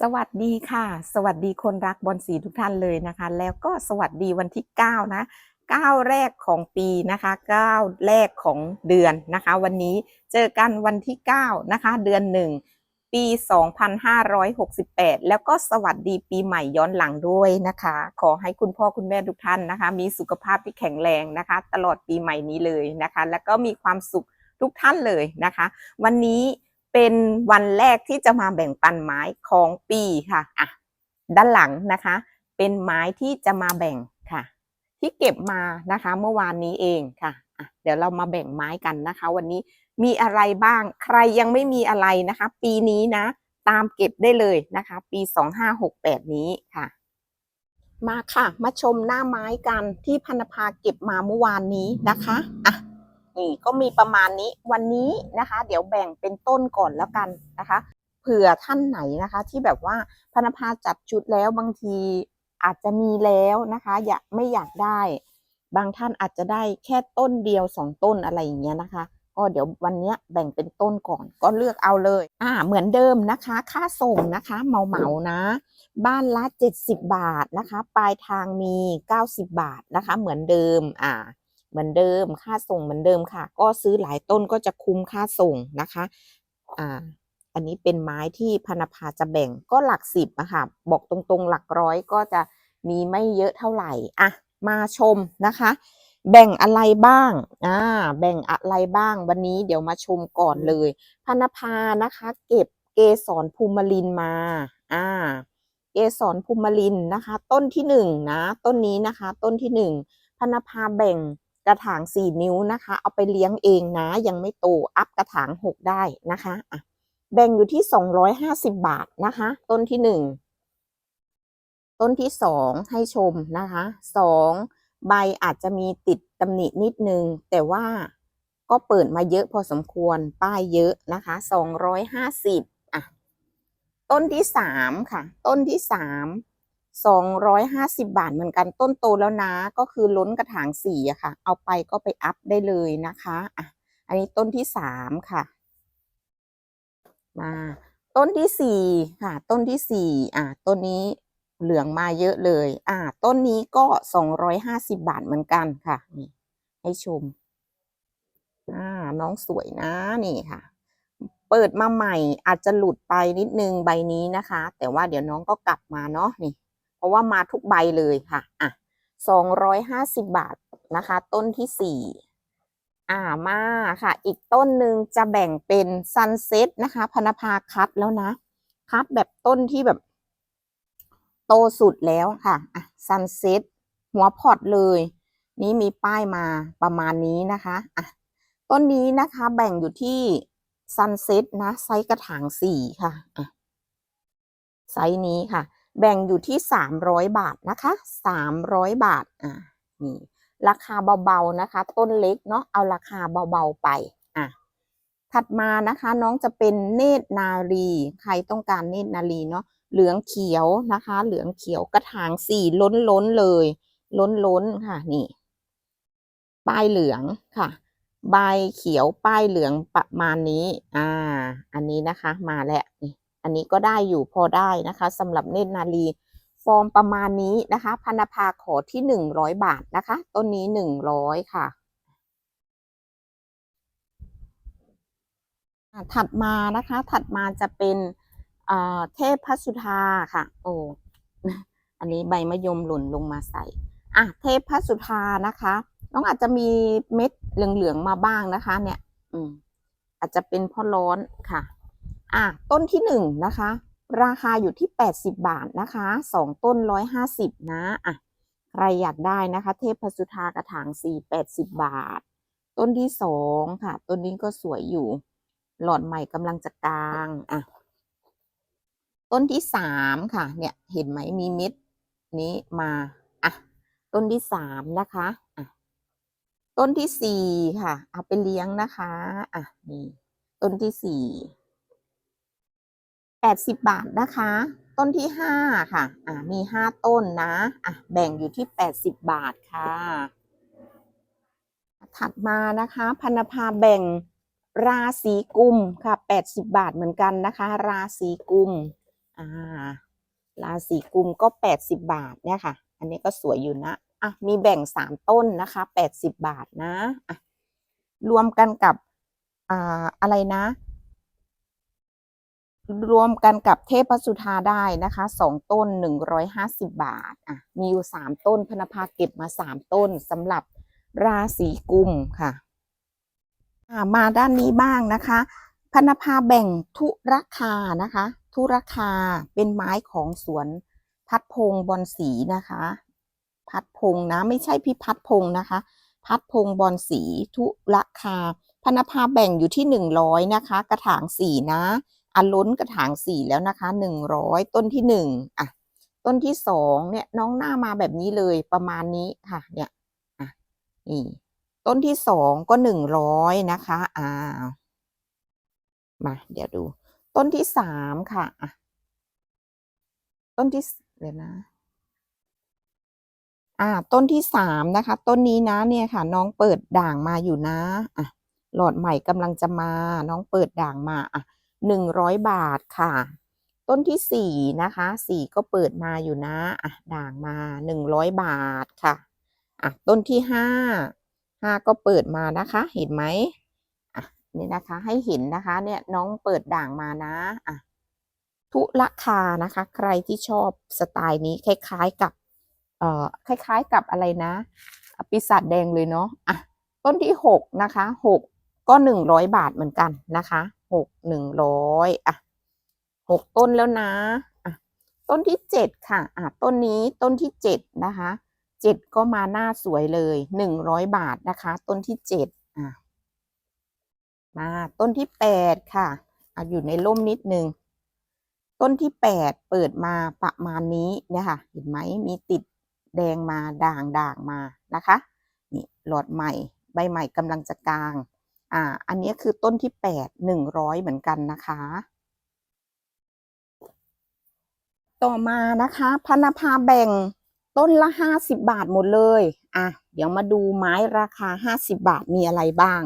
สวัสดีค่ะ สวัสดีคนรักบอลสีทุกท่านเลยนะคะ แล้วก็สวัสดีวันที่ 9 นะ9แรกของปีนะคะ9แรกของเดือนนะคะ วันนี้เจอกันวันที่ 9 นะคะ เดือน 1 ปี 2568 แล้วก็สวัสดีปีใหม่ย้อนหลังด้วยนะคะ ขอให้คุณพ่อคุณแม่ทุกท่านนะคะ มีสุขภาพที่แข็งแรงนะคะ ตลอดปีใหม่นี้เลยนะคะ แล้วก็มีความสุขทุกท่านเลยนะคะ วันนี้ เป็นวันแรกที่จะมาแบ่งปันไม้ของปีค่ะอะด้านหลังนะคะ เป็นไม้ที่จะมาแบ่งค่ะ ที่เก็บมานะคะเมื่อวานนี้เองค่ะอะ เดี๋ยวเรามาแบ่งไม้กันนะคะ วันนี้มีอะไรบ้างใครยังไม่มีอะไรนะคะ ปีนี้นะ ตามเก็บได้เลยนะคะ ปี2568นี้ค่ะ มาค่ะ มาชมหน้าไม้กันที่พันภาเก็บมาเมื่อวานนี้นะคะอะ นี่ก็มีประมาณนี้วันนี้นะคะ เดี๋ยวแบ่งเป็นต้นก่อนแล้วกันนะคะ เผื่อท่านไหนนะคะ ที่แบบว่าพนภาจัดชุดแล้วบางทีอาจจะมีแล้วนะคะ อยากไม่อยากได้ บางท่านอาจจะได้แค่ต้นเดียวสองต้นอะไรอย่างเงี้ยนะคะก็เดี๋ยววันนี้แบ่งเป็นต้นก่อนก็เลือกเอาเลย อ่า เหมือนเดิมนะคะ ค่าส่งนะคะเมาเมานะ บ้านละ 70 บาทนะคะ ปลายทางมี 90 บาทนะคะ เหมือนเดิม อ่า เหมือนเดิมค่าส่งเหมือนเดิมค่ะ ก็ซื้อหลายต้นก็จะคุ้มค่าส่งนะคะอ่าอันนี้เป็นไม้ที่พนภาจะแบ่งก็หลักสิบอะคะบอกตรงๆหลักร้อยก็จะมีไม่เยอะเท่าไหร่อะมาชมนะคะ แบ่งอะไรบ้างอ่าแบ่งอะไรบ้างวันนี้เดี๋ยวมาชมก่อนเลยพนภานะคะ เก็บเกสรภูมิลินมาอ่าเกสรภูมิลินนะคะ ต้นที่หนึ่งนะ ต้นนี้นะคะ ต้นที่หนึ่งพนภาแบ่ง กระถางสี่นิ้วนะคะ เอาไปเลี้ยงเองนะ ยังไม่โต อัพกระถางหกได้นะคะอะแบ่งอยู่ที่สองร้อยห้าสิบาทนะคะ ต้นที่หนึ่งต้นที่สองให้ชมนะคะสองใบอาจจะมีติดตำหนินิดนึง แต่ว่าก็เปิดมาเยอะพอสมควร ป้ายเยอะนะคะสองร้อยห้าสิบอะ ต้นที่สามค่ะ ต้นที่สามสองร้อยห้าสิบบาทเหมือนกันต้นโตแล้วนะ ก็คือล้นกระถางสี่อะค่ะ เอาไปก็ไปอัพได้เลยนะคะอะอันนี้ต้นที่สามค่ะ มาต้นที่สี่ค่ะ ต้นที่สี่อะต้นนี้เหลืองมาเยอะเลย อะต้นนี้ก็สองร้อยห้าสิบบาทเหมือนกันค่ะ นี่ ให้ชม อ่า น้องสวยนะนี่ค่ะ เปิดมาใหม่อาจจะหลุดไปนิดนึงใบนี้นะคะ แต่ว่าเดี๋ยวน้องก็กลับมาเนาะนี่ เพราะว่ามาทุกใบเลยค่ะอะสองร้อยห้าสิบบาทนะคะ ต้นที่สี่อ่ามาค่ะ อีกต้นหนึ่งจะแบ่งเป็นซันเซ็ตนะคะ พนภาคัดแล้วนะ คัดแบบต้นที่แบบ โตสุดแล้วค่ะอะซันเซ็ตหัวพอร์ตเลย นี่มีป้ายมาประมาณนี้นะคะอะต้นนี้นะคะแบ่งอยู่ที่ซันเซ็ตนะ ไซส์กระถางสี่ค่ะอะไซส์นี้ค่ะ แบ่งอยู่ที่สามร้อยบาทนะคะสามร้อยบาทอะนี่ราคาเบาๆนะคะ ต้นเล็กเนาะเอาราคาเบาๆไปอะถัดมานะคะน้องจะเป็นเนตรนารีใครต้องการเนตรนารีเนาะเหลืองเขียวนะคะ เหลืองเขียวกระถางสี่ล้นล้นๆเลย ล้นล้นๆค่ะนี่ป้ายเหลืองค่ะ ใบเขียวป้ายเหลืองประมาณนี้ อ่า อันนี้นะคะมาแล้วนี่ อันนี้ก็ได้อยู่พอได้นะคะสำหรับเนตรนารีฟอร์มประมาณนี้นะคะพันภาขอที่หนึ่งร้อยบาทนะคะ ต้นนี้หนึ่งร้อยค่ะ ถัดมานะคะถัดมาจะเป็นเทพพระสุธาค่ะ โอ้อันนี้ใบมะยมหล่นลงมาใส่อะเทพพระสุธานะคะ น้องอาจจะมีเม็ดเหลืองๆมาบ้างนะคะ เนี่ย อืมอาจจะเป็นพราะร้อนค่ะ อะต้นที่หนึ่งนะคะ ราคาอยู่ที่ 80 บาทนะคะสองต้น 150 นะอะใครอยากได้นะคะ เทพสุธากระถางสี่80บาท ต้นที่สองค่ะ ต้นนี้ก็สวยอยู่ หลอดใหม่กำลังจะกลางอะต้นที่สามค่ะ เนี่ยเห็นไหมมีเม็ดนี้มาอะต้นที่สามนะคะอะต้นที่สี่ค่ะ เอาไปเลี้ยงนะคะอะนี่ต้นที่สี่ แปดสิบาทนะคะ ต้นที่ห้าค่ะ อ่ามีห้าต้นนะอะแบ่งอยู่ที่แปดสิบาทค่ะ ถัดมานะคะพันภาแบ่งราศีกุมค่ะแปดสิบาทเหมือนกันนะคะ ราศีกุมอ่าราศีกุมก็แปดสิบาทเนี่ยค่ะ อันนี้ก็สวยอยู่นะอะมีแบ่งสามต้นนะคะแปดสิบบาทนะอะรวมกันกับอ่าอะไรนะ รวมกันกับเทพสุธาได้นะคะสองต้นหนึ่งร้อยห้าสิบบาทอะมีอยู่สามต้นพนภาเก็บมาสามต้นสำหรับราศีกุมค่ะมาด้านนี้บ้างนะคะพนภาแบ่งทุรคานะคะ ทุรคาเป็นไม้ของสวนพัดพงบอนสีนะคะ พัดพงนะไม่ใช่พี่พัดพงนะคะ พัดพงบอนสีทุรคาพนภาแบ่งอยู่ที่หนึ่งร้อยนะคะ กระถางสี่นะ อันล้นกระถางสี่แล้วนะคะหนึ่งร้อยต้นที่หนึ่งอะต้นที่สองเนี่ยน้องหน้ามาแบบนี้เลยประมาณนี้ค่ะ เนี่ยอะนี่ต้นที่สองก็หนึ่งร้อยนะคะอ่ามาเดี๋ยวดู ต้นที่สามค่ะอะต้นที่เดี๋ยวนะอ่าต้นที่สามนะคะ ต้นนี้นะเนี่ยค่ะ น้องเปิดด่างมาอยู่นะอะหลอดใหม่กำลังจะมา น้องเปิดด่างมาอะ หนึ่งร้อยบาทค่ะ ต้นที่สี่นะคะสี่ก็เปิดมาอยู่นะอะด่างมาหนึ่งร้อยบาทค่ะอะต้นที่ห้าห้าก็เปิดมานะคะ เห็นไหมอะนี่นะคะให้เห็นนะคะเนี่ยน้องเปิดด่างมานะอะทุราคานะคะ ใครที่ชอบสไตล์นี้คล้ายๆกับเอ่อคล้ายๆกับอะไรนะอะปีศาจแดงเลยเนาะอะต้นที่หกนะคะหกก็หนึ่งร้อยบาทเหมือนกันนะคะ หกหนึ่งร้อยอะหกต้นแล้วนะอะต้นที่เจ็ดค่ะอะต้นนี้ต้นที่เจ็ดนะคะเจ็ดก็มาหน้าสวยเลยหนึ่งร้อยบาทนะคะ ต้นที่เจ็ดอะมาต้นที่แปดค่ะอะอยู่ในร่มนิดนึงต้นที่แปดเปิดมาประมาณนี้เนี่ยค่ะ เห็นไหมมีติดแดงมาด่างด่างมานะคะนี่หลอดใหม่ใบใหม่กำลังจะกลาง อ่า อันนี้คือต้นที่แปดหนึ่งร้อยเหมือนกันนะคะ ต่อมานะคะพนภาแบ่งต้นละห้าสิบบาทหมดเลย อะ เดี๋ยวมาดูไม้ราคาห้าสิบบาทมีอะไรบ้าง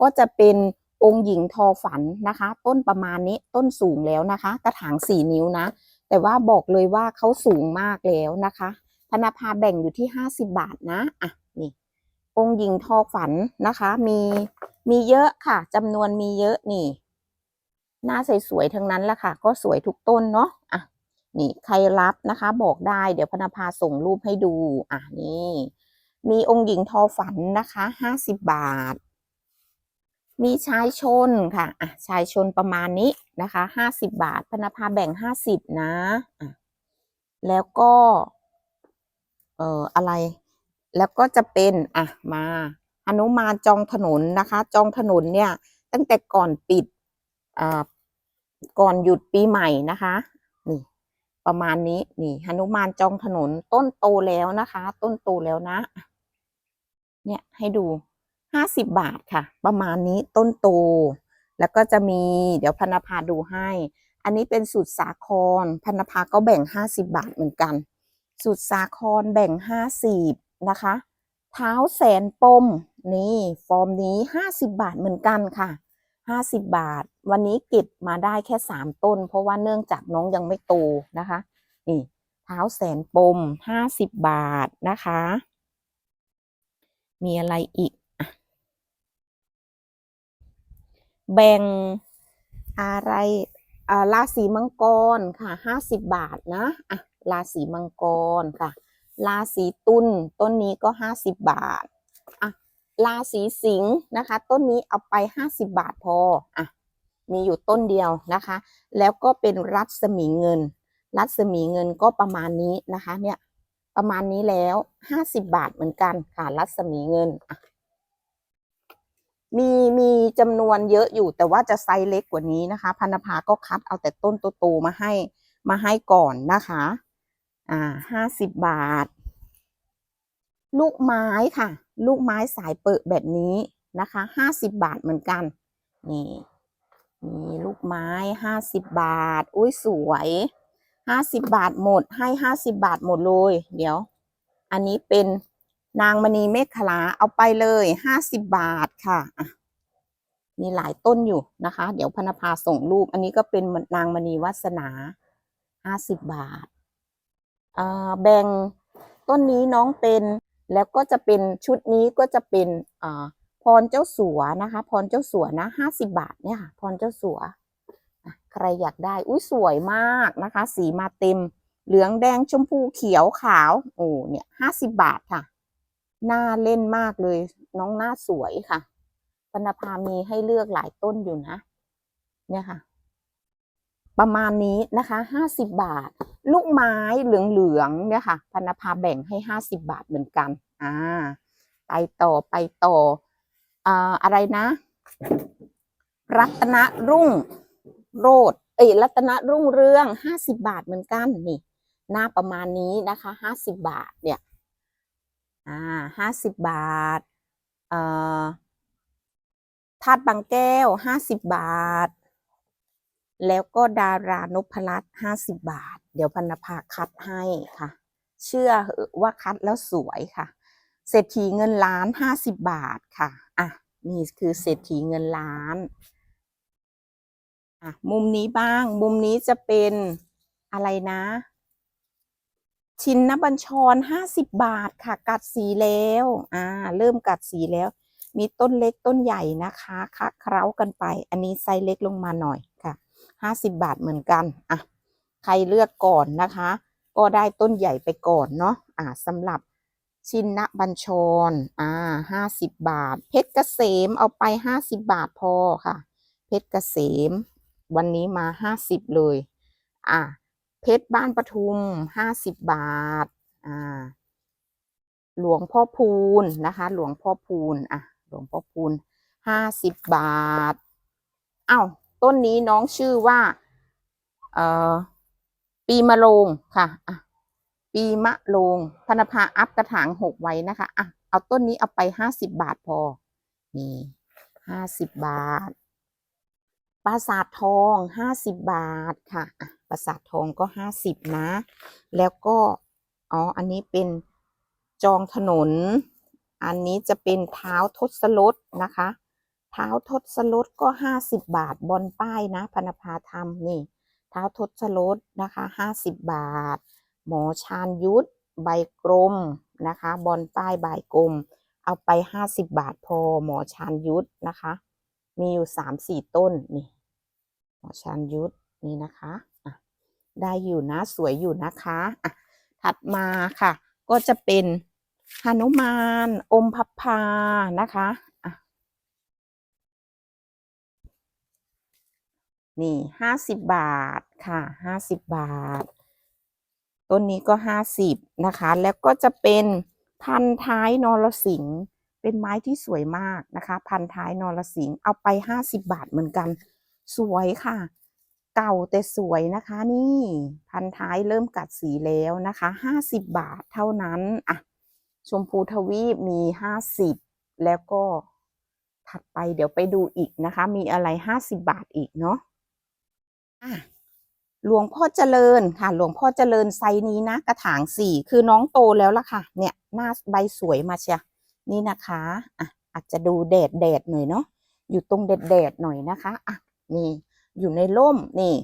ก็จะเป็นองค์หญิงทอฝันนะคะ ต้นประมาณนี้ต้นสูงแล้วนะคะ กระถางสี่นิ้วนะ แต่ว่าบอกเลยว่าเขาสูงมากแล้วนะคะพนภาแบ่งอยู่ที่ห้าสิบบาทนะ อะ องค์หญิงทอฝันนะคะ มีมีเยอะค่ะจำนวนมีเยอะนี่ หน้าสวยๆทั้งนั้นแหละค่ะ ก็สวยทุกต้นเนาะอะนี่ใครรับนะคะ บอกได้เดี๋ยวพนภาส่งรูปให้ดู อะนี่ มีองค์หญิงทอฝันนะคะห้าสิบบาท มีชายชนค่ะอะชายชนประมาณนี้นะคะห้าสิบบาทพนภาแบ่งห้าสิบนะอะแล้วก็ เอ่ออะไร แล้วก็จะเป็นอะมาหนุมานจองถนนนะคะ จองถนนเนี่ย ตั้งแต่ก่อนปิดอ่าก่อนหยุดปีใหม่นะคะนี่ประมาณนี้นี่หนุมานจองถนนต้นโตแล้วนะคะ ต้นโตแล้วนะ เนี่ยให้ดูห้าสิบบาทค่ะ ประมาณนี้ต้นโต แล้วก็จะมีเดี๋ยวพนภาดูให้ อันนี้เป็นสูตรสาครพนภาก็แบ่งห้าสิบบาทเหมือนกัน สูตรสาครแบ่งห้าสิบ นะคะ เท้าแสนปมนี่ฟอร์มนี้ห้าสิบบาทเหมือนกันค่ะห้าสิบบาท วันนี้เก็บมาได้แค่สามต้น เพราะว่าเนื่องจากน้องยังไม่โตนะคะ นี่ เท้าแสนปมห้าสิบบาทนะคะ มีอะไรอีกแบ่งอะไรราศีมังกรค่ะห้าสิบบาทนะอะราศีมังกรค่ะ ราศีตุลต้นนี้ก็ห้าสิบบาทอะราศีสิงห์นะคะ ต้นนี้เอาไปห้าสิบบาทพออะมีอยู่ต้นเดียวนะคะ แล้วก็เป็นรัศมีเงิน รัศมีเงินก็ประมาณนี้นะคะ เนี่ยประมาณนี้แล้วห้าสิบบาทเหมือนกันค่ะรัศมีเงินอะมีมีจำนวนเยอะอยู่แต่ว่าจะไซส์เล็กกว่านี้นะคะ พันธภาก็คัดเอาแต่ต้นโตๆมาให้มาให้ก่อนนะคะ อ่าห้าสิบบาท ลูกไม้ค่ะ ลูกไม้สายเปิดแบบนี้นะคะห้าสิบบาทเหมือนกัน นี่มีลูกไม้ห้าสิบบาท อุ้ยสวยห้าสิบบาทหมด ให้ห้าสิบบาทหมดเลย เดี๋ยว อันนี้เป็นนางมณีเมฆขลาเอาไปเลยห้าสิบบาทค่ะ มีหลายต้นอยู่นะคะ เดี๋ยวพนภาส่งรูป อันนี้ก็เป็นนางมณีวาสนาห้าสิบบาท แบ่งต้นนี้น้องเป็นแล้วก็จะเป็นชุดนี้ก็จะเป็นพรเจ้าสัวนะคะ พรเจ้าสัวนะห้าสิบบาทเนี่ยค่ะพรเจ้าสัวใครอยากได้อุ้ยสวยมากนะคะ สีมาเต็ม เหลืองแดงชมพูเขียวขาวโอ้เนี่ยห้าสิบบาทค่ะน่าเล่นมากเลย น้องหน้าสวยค่ะปนภามีให้เลือกหลายต้นอยู่นะ เนี่ยค่ะ ประมาณนี้นะคะห้าสิบบาท ลูกไม้เหลืองๆเนี่ยค่ะพนภาแบ่งให้ห้าสิบบาทเหมือนกันอ่าไปต่อไปต่ออ่าอะไรนะ รัตนรุ่งโรดเอ้ยรัตนรุ่งเรืองห้าสิบบาทเหมือนกันนี่หน้าประมาณนี้นะคะห้าสิบบาทเนี่ยอ่าห้าสิบบาทเอ่อธาตุบางแก้วห้าสิบบาท แล้วก็ดารานพรัตน์ห้าสิบบาท เดี๋ยวพันภาคัดให้ค่ะ เชื่อเหอะว่าคัดแล้วสวยค่ะ เศรษฐีเงินล้านห้าสิบบาทค่ะ อะ นี่คือเศรษฐีเงินล้านอะมุมนี้บ้าง มุมนี้จะเป็นอะไรนะ ชินนบัญชรห้าสิบบาทค่ะ กัดสีแล้ว อ่า เริ่มกัดสีแล้วมีต้นเล็กต้นใหญ่นะคะคะเคล้ากันไป อันนี้ไซส์เล็กลงมาหน่อยค่ะ ห้าสิบบาทเหมือนกันอะใครเลือกก่อนนะคะ ก็ได้ต้นใหญ่ไปก่อนเนาะอ่าสำหรับชินนบัญชรอ่าห้าสิบบาท เพชรเกษมเอาไปห้าสิบบาทพอค่ะ เพชรเกษม วันนี้มาห้าสิบเลยอ่าเพชรบ้านปทุมห้าสิบบาทอ่าหลวงพ่อพูนนะคะ หลวงพ่อพูนอะหลวงพ่อพูนห้าสิบบาท เอ้า ต้นนี้น้องชื่อว่าเอ่อปีมะโรงค่ะอะปีมะโรงพนภาอัพกระถางหกไว้นะคะอะเอาต้นนี้เอาไปห้าสิบบาทพอ นี่ห้าสิบบาท ปราสาททองห้าสิบบาทค่ะอะปราสาททองก็ห้าสิบนะ แล้วก็อ๋ออันนี้เป็นจองถนน อันนี้จะเป็นเท้าทศรถนะคะ เท้าทศรถก็ห้าสิบบาทบนป้ายนะพนภาทำนี่ เท้าทศรถนะคะห้าสิบบาท หมอชาญยุทธใบกลมนะคะบอลป้ายใบกลม เอาไปห้าสิบบาทพอหมอชาญยุทธนะคะ มีอยู่สามสี่ต้นนี่หมอชาญยุทธนี่นะคะะได้อยู่นะสวยอยู่นะคะะถัดมาค่ะ ก็จะเป็นหนุมานอมพับพานะคะอะ นี่ห้าสิบบาทค่ะห้าสิบบาท ต้นนี้ก็ห้าสิบนะคะ แล้วก็จะเป็นพันท้ายนรสิงห์เป็นไม้ที่สวยมากนะคะ พันท้ายนรสิงห์เอาไปห้าสิบบาทเหมือนกัน สวยค่ะ เก่าแต่สวยนะคะ นี่พันท้ายเริ่มกัดสีแล้วนะคะห้าสิบบาทเท่านั้นอะชมพูทวีปมีห้าสิบแล้วก็ถัดไปเดี๋ยวไปดูอีกนะคะ มีอะไรห้าสิบบาทอีกเนาะ อะหลวงพ่อเจริญค่ะ หลวงพ่อเจริญไซนี้นะ กระถางสี่คือน้องโตแล้วล่ะค่ะ เนี่ยหน้าใบสวยมาเชียนี่นะคะอะอาจจะดูแดดแดดหน่อยเนาะอยู่ตรงแดดแดดหน่อยนะคะอะนี่อยู่ในร่มนี่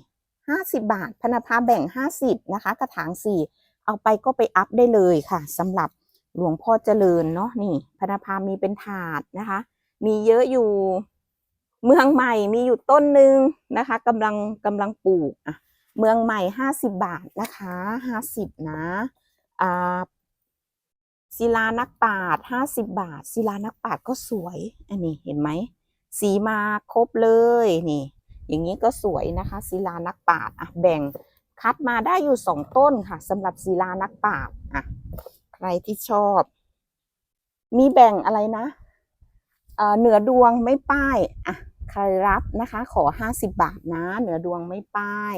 ห้าสิบบาทพนภาแบ่งห้าสิบนะคะ กระถางสี่เอาไปก็ไปอัพได้เลยค่ะสำหรับหลวงพ่อเจริญเนาะนี่พนภามีเป็นถาดนะคะ มีเยอะอยู่ เมืองใหม่มีอยู่ต้นหนึ่งนะคะกำลังกำลังปลูกอะเมืองใหม่ห้าสิบบาทนะคะห้าสิบนะอ่าศิลานักปาดห้าสิบบาท ศิลานักปาดก็สวยอันนี้เห็นไหมสีมาครบเลยนี่ อย่างนี้ก็สวยนะคะ ศิลานักปาดอะแบ่งคัดมาได้อยู่สองต้นค่ะสำหรับศิลานักปาดอะใครที่ชอบ มีแบ่งอะไรนะเอ่อเหนือดวงไม่ป้ายอะ ใครรับนะคะ ขอห้าสิบบาทนะ เหนือดวงไม่ป้าย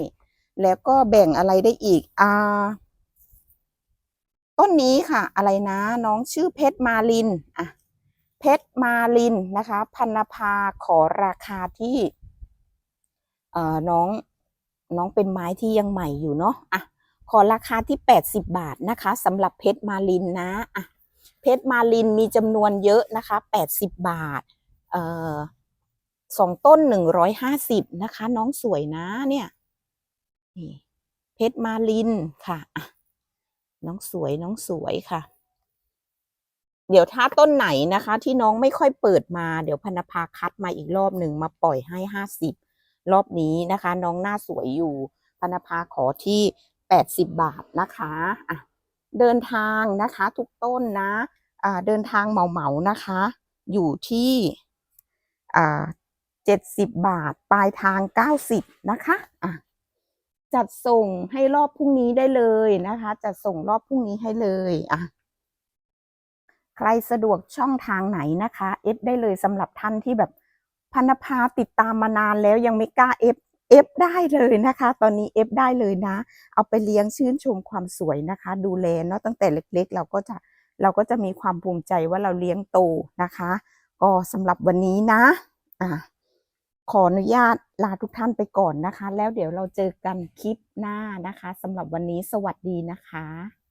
แล้วก็แบ่งอะไรได้อีกอ่าต้นนี้ค่ะ อะไรนะน้องชื่อเพชรมาลินอะเพชรมาลินนะคะ พันภาขอราคาที่เอ่อน้องน้องเป็นไม้ที่ยังใหม่อยู่เนาะอะขอราคาที่แปดสิบบาทนะคะสำหรับเพชรมาลินนะอะเพชรมาลินมีจำนวนเยอะนะคะแปดสิบบาท เอ่อ สองต้นหนึ่งร้อยห้าสิบนะคะ น้องสวยนะเนี่ยนี่เพชรมาลินค่ะ น้องสวยน้องสวยค่ะ เดี๋ยวถ้าต้นไหนนะคะ ที่น้องไม่ค่อยเปิดมาเดี๋ยวพนภาคัดมาอีกรอบหนึ่งมาปล่อยให้ห้าสิบรอบนี้นะคะ น้องหน้าสวยอยู่พนภาขอที่แปดสิบบาทนะคะอะเดินทางนะคะ ทุกต้นนะอ่าเดินทางเหมาเหมานะคะ อยู่ที่อ่า เจ็ดสิบบาท ปลายทางเก้าสิบนะคะอะจัดส่งให้รอบพรุ่งนี้ได้เลยนะคะ จัดส่งรอบพรุ่งนี้ให้เลยอะใครสะดวกช่องทางไหนนะคะเอฟได้เลยสำหรับท่านที่แบบพันภาติดตามมานานแล้วยังไม่กล้าเอฟเอฟได้เลยนะคะ ตอนนี้เอฟได้เลยนะ เอาไปเลี้ยงชื่นชมความสวยนะคะ ดูแลเนาะตั้งแต่เล็กๆ เราก็จะเราก็จะมีความภูมิใจว่าเราเลี้ยงโตนะคะ ก็สำหรับวันนี้นะ อะ ขออนุญาตลาทุกท่านไปก่อนนะคะ แล้วเดี๋ยวเราเจอกันคลิปหน้านะคะสำหรับวันนี้สวัสดีนะคะ